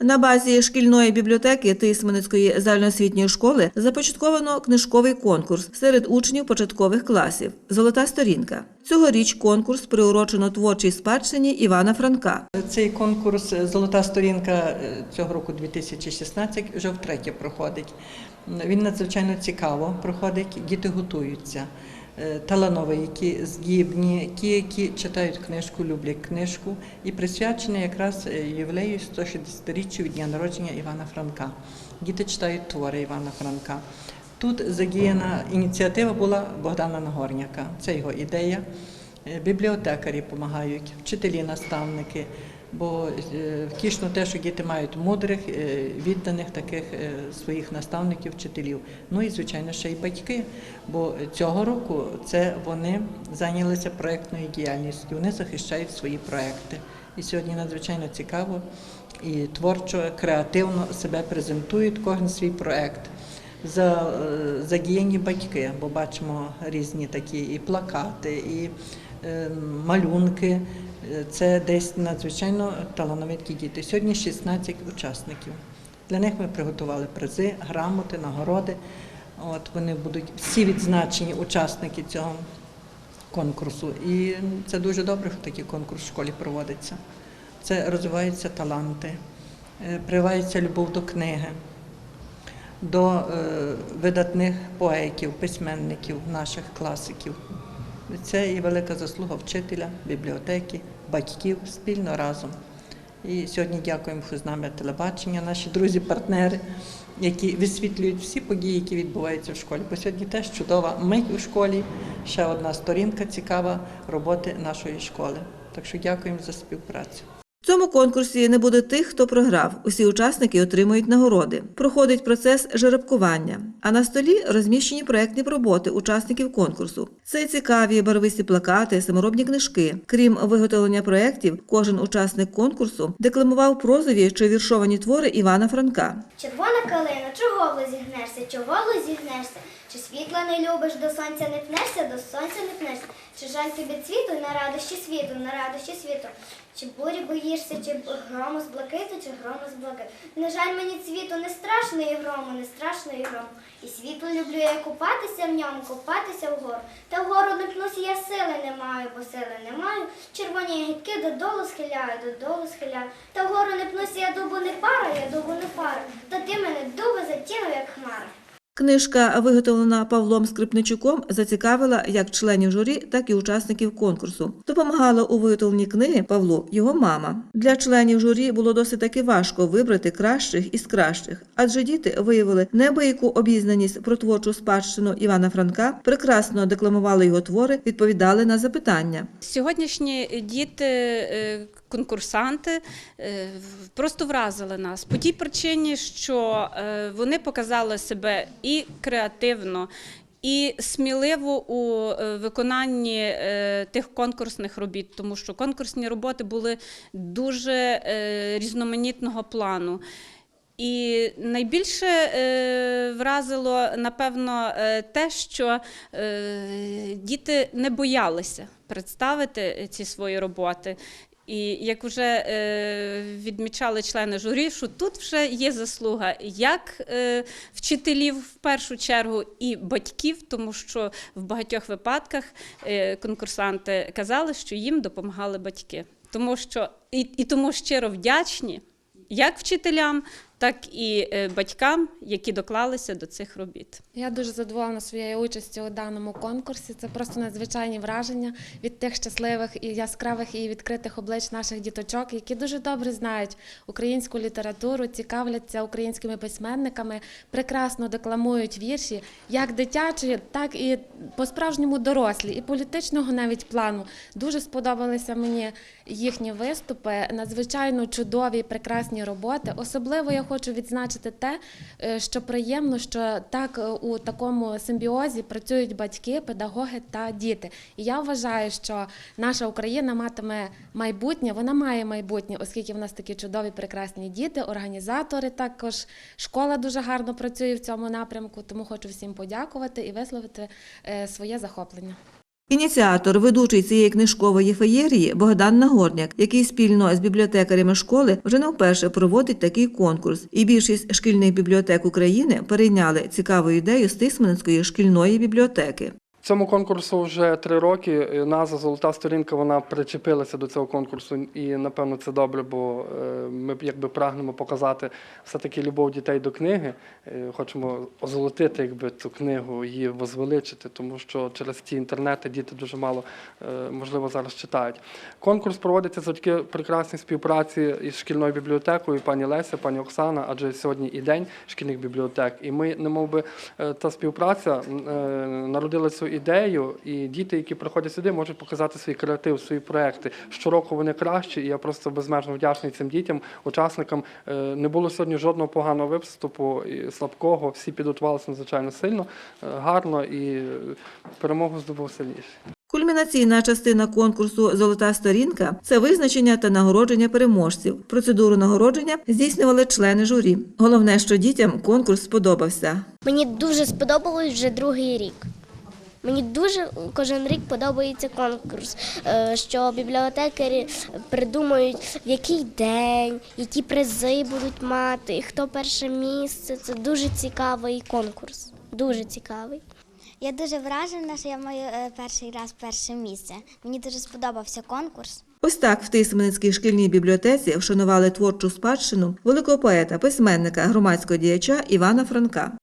На базі шкільної бібліотеки Тисменецької загальноосвітньої школи започатковано книжковий конкурс серед учнів початкових класів Золота сторінка. Цьогоріч конкурс приурочено творчій спадщині Івана Франка. Цей конкурс Золота сторінка цього року 2016 вже втретє проходить. Він надзвичайно цікаво проходить, діти готуються. Е, Талановиті, здібні, ті, які читають книжку, люблять книжку, і присвячений якраз е, ювілею 160-річчю від дня народження Івана Франка. Діти читають твори Івана Франка. Тут задіяна ініціатива була Богдана Нагорняка. Це його ідея. Е, Бібліотекарі допомагають, вчителі, наставники. Бо е, втішно те, що діти мають мудрих, е, відданих таких е, своїх наставників, вчителів. Ну і звичайно ще й батьки. Бо цього року це вони зайнялися проєктною діяльністю. Вони захищають свої проекти. І сьогодні надзвичайно цікаво і творчо, креативно себе презентують кожен свій проект. За, е, задіяні батьки, бо бачимо різні такі і плакати, і е, малюнки. Це десь надзвичайно талановиті діти. Сьогодні 16 учасників. Для них ми приготували призи, грамоти, нагороди. От вони будуть всі відзначені учасники цього конкурсу. І це дуже добре, що такий конкурс в школі проводиться. Це розвиваються таланти, е, прививається любов до книги до е, видатних поетів, письменників, наших класиків. Це і велика заслуга вчителя, бібліотеки, батьків спільно разом. І сьогодні дякуємо, що з нами телебачення, наші друзі-партнери, які висвітлюють всі події, які відбуваються в школі. Бо сьогодні теж чудова мить у школі, ще одна сторінка цікава роботи нашої школи. Так що дякуємо за співпрацю. В цьому конкурсі не буде тих, хто програв. Усі учасники отримують нагороди. Проходить процес жеребкування. А на столі розміщені проектні роботи учасників конкурсу. Це цікаві барвисті плакати, саморобні книжки. Крім виготовлення проєктів, кожен учасник конкурсу декламував прозові чи віршовані твори Івана Франка. Червона калина, чого зігнешся, чого зігнешся? Чи світла не любиш, до сонця не пнешся, до сонця не пнешся? Чи жаль тобі цвіту на радощі світу, на радощі світу? Чи бурі боїшся, чи грому з блакиту, чи грому з блакиту? Не жаль мені цвіту, не страшно і грому, не страшно і грому. І світло люблю я купатися в ньому, купатися вгору. Та вгору не пнусь, я сили не маю, бо сили не маю. Червоні гідки додолу схиляю, додолу схиляю. Та вгору не пнусь, я дубу не пара, я дубу не пара. Та ти мене дуби затягнув, як хмара. Книжка, виготовлена Павлом Скрипничуком, зацікавила як членів журі, так і учасників конкурсу. Допомагала у виготовленні книги Павлу його мама. Для членів журі було досить таки важко вибрати кращих із кращих, адже діти виявили неабияку обізнаність про творчу спадщину Івана Франка, прекрасно декламували його твори, відповідали на запитання. Сьогоднішні діти, е, конкурсанти е, просто вразили нас по тій причині, що е, вони показали себе креативно. І сміливо у е, виконанні е, тих конкурсних робіт, тому що конкурсні роботи були дуже е, різноманітного плану. І найбільше вразило, напевно, те, що діти не боялися представити ці свої роботи. І як вже е, відмічали члени журі, що тут вже є заслуга як е, вчителів в першу чергу і батьків, тому що в багатьох випадках е, конкурсанти казали, що їм допомагали батьки. Тому що і, і тому щиро вдячні як вчителям, так і е, батькам, які доклалися до цих робіт. Я дуже задоволена своєю участю у даному конкурсі. Це просто надзвичайні враження від тих щасливих і яскравих і відкритих облич наших діточок, які дуже добре знають українську літературу, цікавляться українськими письменниками, прекрасно декламують вірші, як дитячі, так і по-справжньому дорослі, і політичного навіть плану. Дуже сподобалися мені їхні виступи, надзвичайно чудові, прекрасні роботи. Особливо я хочу відзначити те, е, що приємно, що так е, у такому симбіозі працюють батьки, педагоги та діти. І я вважаю, що наша Україна матиме майбутнє. Вона має майбутнє, оскільки в нас такі чудові, прекрасні діти, організатори. Також школа дуже гарно працює в цьому напрямку. Тому хочу всім подякувати і висловити е, своє захоплення. Ініціатор, ведучий цієї книжкової феєрії Богдан Нагорняк, який спільно з бібліотекарями школи вже не вперше проводить такий конкурс. І більшість шкільних бібліотек України перейняли цікаву ідею Стисменської шкільної бібліотеки. Цьому конкурсу вже три роки. Е, Назва Золота сторінка вона причепилася до цього конкурсу, і напевно це добре, бо е, ми якби прагнемо показати все-таки любов дітей до книги. Е, Хочемо озолотити якби цю книгу, її возвеличити, тому що через ті інтернети діти дуже мало можливо зараз читають. Конкурс проводиться завдяки прекрасній співпраці із шкільною бібліотекою, пані Леся, пані Оксана, адже сьогодні і день шкільних бібліотек. І ми, не би, та співпраця народила цю ідею, і діти, які приходять сюди, можуть показати свій креатив, свої проекти. Щороку вони кращі, і я просто безмежно вдячний цим дітям, учасникам. Е, Не було сьогодні жодного поганого виступу і слабкого. Всі підготувалися надзвичайно сильно, е, гарно і перемогу здобув сильніший. Кульмінаційна частина конкурсу Золота сторінка це визначення та нагородження переможців. Процедуру нагородження здійснювали члени журі. Головне, що дітям конкурс сподобався. Мені дуже сподобалось вже другий рік. Мені дуже кожен рік подобається конкурс, е, що бібліотекарі придумають, в який день, які призи будуть мати, хто перше місце. Це дуже цікавий конкурс. Дуже цікавий. Я дуже вражена, що я маю е, перший раз перше місце. Мені дуже сподобався конкурс. Ось так в Тисменецькій шкільній бібліотеці вшанували творчу спадщину великого поета, письменника, громадського діяча Івана Франка.